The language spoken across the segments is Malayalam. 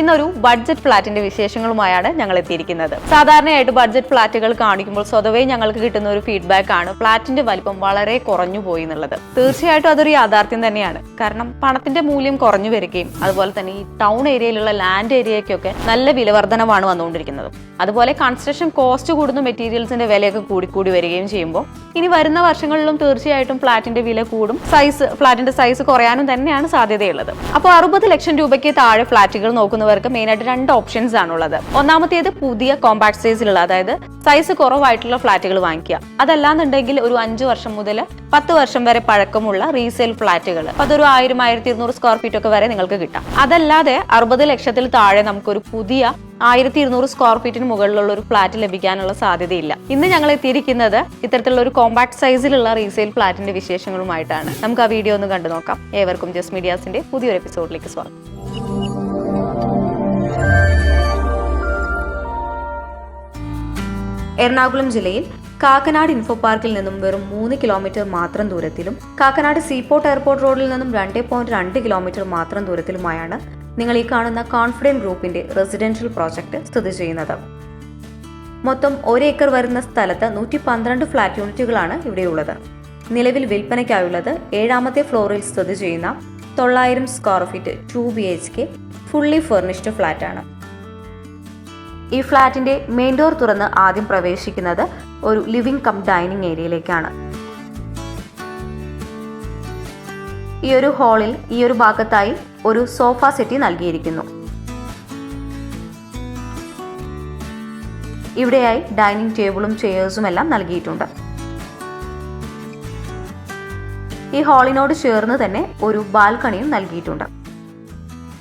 ഇന്നൊരു ബഡ്ജറ്റ് ഫ്ലാറ്റിന്റെ വിശേഷങ്ങളുമായാണ് ഞങ്ങൾ എത്തിയിരിക്കുന്നത്. സാധാരണയായിട്ട് ബഡ്ജറ്റ് ഫ്ലാറ്റുകൾ കാണിക്കുമ്പോൾ സ്വതവേ ഞങ്ങൾക്ക് കിട്ടുന്ന ഒരു ഫീഡ്ബാക്ക് ആണ് ഫ്ലാറ്റിന്റെ വലിപ്പം വളരെ കുറഞ്ഞു പോയി എന്നുള്ളത്. തീർച്ചയായിട്ടും അതൊരു യാഥാർത്ഥ്യം തന്നെയാണ്. കാരണം പണത്തിന്റെ മൂല്യം കുറഞ്ഞു വരികയും അതുപോലെ തന്നെ ഈ ടൗൺ ഏരിയയിലുള്ള ലാൻഡ് ഏരിയയ്ക്കൊക്കെ നല്ല വിലവർധനമാണ് വന്നുകൊണ്ടിരിക്കുന്നത്. അതുപോലെ കൺസ്ട്രക്ഷൻ കോസ്റ്റ് കൂടുന്ന മെറ്റീരിയൽസിന്റെ വിലയൊക്കെ കൂടിക്കൂടി വരികയും ചെയ്യുമ്പോൾ ഇനി വരുന്ന വർഷങ്ങളിലും തീർച്ചയായിട്ടും ഫ്ലാറ്റിന്റെ വില കൂടും. സൈസ് ഫ്ലാറ്റിന്റെ സൈസ് കുറയാനും തന്നെയാണ് സാധ്യതയുള്ളത്. അപ്പോൾ അറുപത് ലക്ഷം രൂപയ്ക്ക് താഴെ ഫ്ലാറ്റുകൾ നോക്കുന്നവർക്ക് മെയിനായിട്ട് രണ്ട് ഓപ്ഷൻസ് ആണുള്ളത്. ഒന്നാമത്തേത് പുതിയ കോമ്പാക്ട് സൈസിലുള്ള അതായത് സൈസ് കുറവായിട്ടുള്ള ഫ്ലാറ്റുകൾ വാങ്ങിക്കുക. അതല്ലാന്നുണ്ടെങ്കിൽ ഒരു അഞ്ച് വർഷം മുതൽ പത്ത് വർഷം വരെ പഴക്കമുള്ള റീസെയിൽ ഫ്ലാറ്റുകൾ. അതൊരു ആയിരം ആയിരത്തി ഇരുന്നൂറ് സ്ക്വയർ ഫീറ്റ് ഒക്കെ വരെ നിങ്ങൾക്ക് കിട്ടാം. അതല്ലാതെ അറുപത് ലക്ഷത്തിൽ താഴെ നമുക്കൊരു പുതിയ ആയിരത്തി ഇരുന്നൂറ് സ്ക്വയർ ഫീറ്റിന് മുകളിലുള്ള ഒരു ഫ്ലാറ്റ് ലഭിക്കാനുള്ള സാധ്യതയില്ല. ഇന്ന് ഞങ്ങൾ എത്തിയിരിക്കുന്നത് ഇത്തരത്തിലുള്ള ഒരു കോമ്പാക്ട് സൈസിലുള്ള റീസെയിൽ ഫ്ലാറ്റിന്റെ വിശേഷങ്ങളുമായിട്ടാണ്. നമുക്ക് ആ വീഡിയോ ഒന്ന് കണ്ടു നോക്കാം ഏവർക്കും ജസ്റ്റ് മീഡിയാസിന്റെ പുതിയൊരു എപ്പിസോഡിലേക്ക് സ്വാഗതം. എറണാകുളം ജില്ലയിൽ കാക്കനാട് ഇൻഫോ പാർക്കിൽ നിന്നും വെറും മൂന്ന് കിലോമീറ്റർ മാത്രം ദൂരത്തിലും കാക്കനാട് സീപോർട്ട് എയർപോർട്ട് റോഡിൽ നിന്നും രണ്ട് പോയിന്റ് രണ്ട് കിലോമീറ്റർ മാത്രം ദൂരത്തിലുമായാണ് നിങ്ങൾ ഈ കാണുന്ന കോൺഫിഡന്റ് ഗ്രൂപ്പിന്റെ റെസിഡൻഷ്യൽ പ്രോജക്റ്റ് സ്ഥിതി ചെയ്യുന്നത്. മൊത്തം ഒരു ഏക്കർ വരുന്ന സ്ഥലത്ത് നൂറ്റി പന്ത്രണ്ട് ഫ്ലാറ്റ് യൂണിറ്റുകളാണ് ഇവിടെയുള്ളത്. നിലവിൽ വിൽപ്പനയ്ക്കായുള്ളത് ഏഴാമത്തെ ഫ്ലോറിൽ സ്ഥിതി ചെയ്യുന്ന തൊള്ളായിരം square feet two B H K fully furnished ഫ്ലാറ്റാണ് ഈ ഫ്ലാറ്റിന്റെ മെയിൻ ഡോർ തുറന്ന് ആദ്യം പ്രവേശിക്കുന്നത് ഒരു ലിവിംഗ് കം ഡൈനിങ് ഏരിയയിലേക്കാണ്. ഈ ഒരു ഹാളിൽ ഈ ഒരു ഭാഗത്തായി ഒരു സോഫ സെറ്റി നൽകിയിരിക്കുന്നു. ഇവിടെയായി ഡൈനിങ് ടേബിളും ചെയേഴ്സും എല്ലാം നൽകിയിട്ടുണ്ട്. ഈ ഹാളിനോട് ചേർന്ന് തന്നെ ഒരു ബാൽക്കണിയും നൽകിയിട്ടുണ്ട്.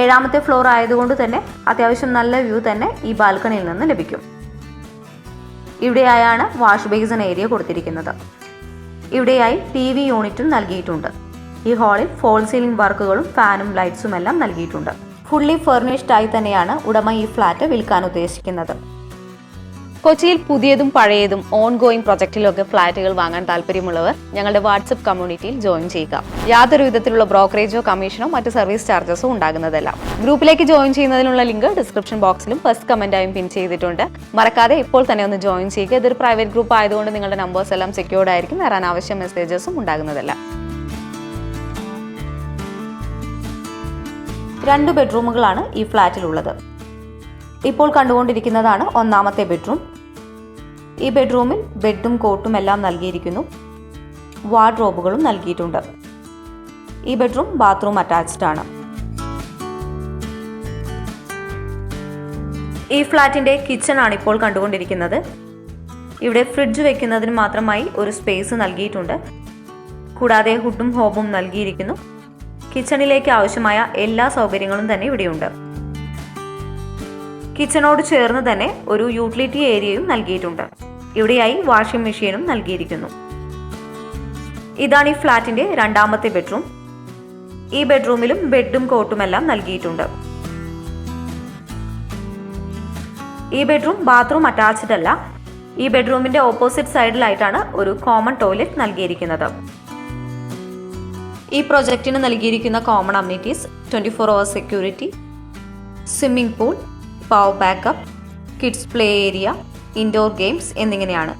ഏഴാമത്തെ ഫ്ലോർ ആയതുകൊണ്ട് തന്നെ അത്യാവശ്യം നല്ല വ്യൂ തന്നെ ഈ ബാൽക്കണിയിൽ നിന്ന് ലഭിക്കും. ഇവിടെയായാണ് വാഷ് ബേസൺ ഏരിയ കൊടുത്തിരിക്കുന്നത്. ഇവിടെയായി ടി വി യൂണിറ്റും നൽകിയിട്ടുണ്ട്. ഈ ഹാളിൽ ഫോൾ സീലിംഗ് വർക്കുകളും ഫാനും ലൈറ്റ്സും എല്ലാം നൽകിയിട്ടുണ്ട്. ഫുള്ളി ഫർണിഷ്ഡ് ആയി തന്നെയാണ് ഉടമ ഈ ഫ്ലാറ്റ് വിൽക്കാൻ ഉദ്ദേശിക്കുന്നത്. കൊച്ചിയിൽ പുതിയതും പഴയതും ഓൺ ഗോയിങ് പ്രൊജക്റ്റിലൊക്കെ ഫ്ളാറ്റുകൾ വാങ്ങാൻ താല്പര്യമുള്ളവർ ഞങ്ങളുടെ വാട്സപ്പ് കമ്മ്യൂണിറ്റിയിൽ ജോയിൻ ചെയ്യുക. യാതൊരു വിധത്തിലുള്ള ബ്രോക്കറേജോ കമ്മീഷനോ മറ്റു സർവീസ് ചാർജസോ ഉണ്ടാകുന്നതല്ല. ഗ്രൂപ്പിലേക്ക് ജോയിൻ ചെയ്യുന്നതിനുള്ള ലിങ്ക് ഡിസ്ക്രിപ്ഷൻ ബോക്സിലും ഫസ്റ്റ് കമന്റായും പിൻ ചെയ്തിട്ടുണ്ട്. മറക്കാതെ ഇപ്പോൾ തന്നെ ഒന്ന് ജോയിൻ ചെയ്യുക. ഇതൊരു പ്രൈവറ്റ് ഗ്രൂപ്പ് ആയതുകൊണ്ട് നിങ്ങളുടെ നമ്പേഴ്സ് എല്ലാം സെക്യൂർഡ് ആയിരിക്കും. വേറെ അനാവശ്യ മെസ്സേജസും ഉണ്ടാകുന്നതല്ല. രണ്ട് ബെഡ്റൂമുകളാണ് ഈ ഫ്ലാറ്റിലുള്ളത് ഇപ്പോൾ കണ്ടുകൊണ്ടിരിക്കുന്നതാണ് ഒന്നാമത്തെ ബെഡ്റൂം ഈ ബെഡ്റൂമിൽ ബെഡും കോട്ടും എല്ലാം നൽകിയിരിക്കുന്നു. വാർഡ്രോബുകളും നൽകിയിട്ടുണ്ട്. ഈ ബെഡ്റൂം ബാത്റൂം അറ്റാച്ച്ഡ് ആണ്. ഈ ഫ്ലാറ്റിന്റെ കിച്ചൺ ആണ് ഇപ്പോൾ കണ്ടുകൊണ്ടിരിക്കുന്നത്. ഇവിടെ ഫ്രിഡ്ജ് വെക്കുന്നതിന് മാത്രമായി ഒരു സ്പേസ് നൽകിയിട്ടുണ്ട്. കൂടാതെ ഹുഡും ഹോബും നൽകിയിരിക്കുന്നു. കിച്ചണിലേക്ക് ആവശ്യമായ എല്ലാ സൗകര്യങ്ങളും തന്നെ ഇവിടെയുണ്ട്. കിച്ചണോട് ചേർന്ന് തന്നെ ഒരു യൂട്ടിലിറ്റി ഏരിയയും നൽകിയിട്ടുണ്ട്. ഇവിടെയായി വാഷിംഗ് മെഷീനും നൽകിയിരിക്കുന്നു. ഇതാണ് ഈ ഫ്ലാറ്റിന്റെ രണ്ടാമത്തെ ബെഡ്റൂം. ഈ ബെഡ്റൂമിലും ബെഡും കോട്ടുമെല്ലാം നൽകിയിട്ടുണ്ട്. ഈ ബെഡ്റൂം ബാത്റൂം അറ്റാച്ച്ഡ് അല്ല. ഈ ബെഡ്റൂമിന്റെ ഓപ്പോസിറ്റ് സൈഡിലായിട്ടാണ് ഒരു കോമൺ ടോയ്ലറ്റ് നൽകിയിരിക്കുന്നത്. ഈ പ്രൊജക്റ്റിന് നൽകിയിരിക്കുന്ന common amenities twenty four hour security swimming pool power backup kids play area indoor games എന്നിങ്ങനെയാണ്.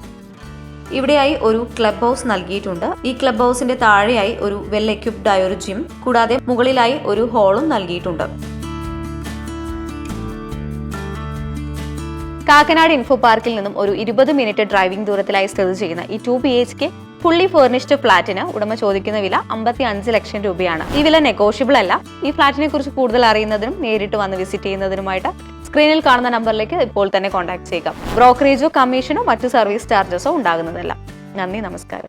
ഇവിടെയായി ഒരു ക്ലബ് ഹൗസ് നൽകിയിട്ടുണ്ട്. ഈ ക്ലബ് ഹൗസിന്റെ താഴെയായി ഒരു വെൽ എക്യുപ്ഡ് ആയ ഒരു ജിം കൂടാതെ മുകളിലായി ഒരു ഹാളും നൽകിയിട്ടുണ്ട്. കാക്കനാട് ഇൻഫോ പാർക്കിൽ നിന്നും ഒരു ഇരുപത് മിനിറ്റ് ഡ്രൈവിംഗ് ദൂരത്തിലായി സ്ഥിതി ചെയ്യുന്ന ഈ two B H K fully furnished ഫ്ലാറ്റിന് ഉടമ ചോദിക്കുന്ന വില അമ്പത്തി അഞ്ച് ലക്ഷം രൂപയാണ്. ഈ വില നെഗോഷ്യബിൾ അല്ല. ഈ ഫ്ളാറ്റിനെ കുറിച്ച് കൂടുതൽ അറിയുന്നതിനും നേരിട്ട് വന്ന് വിസിറ്റ് ചെയ്യുന്നതിനുമായിട്ട് സ്ക്രീനിൽ കാണുന്ന നമ്പറിലേക്ക് ഇപ്പോൾ തന്നെ കോൺടാക്ട് ചെയ്യുക. ബ്രോക്കറേജോ കമ്മീഷനോ മറ്റു സർവീസ് ചാർജസോ ഉണ്ടാകുന്നതല്ല. നന്ദി നമസ്കാരം.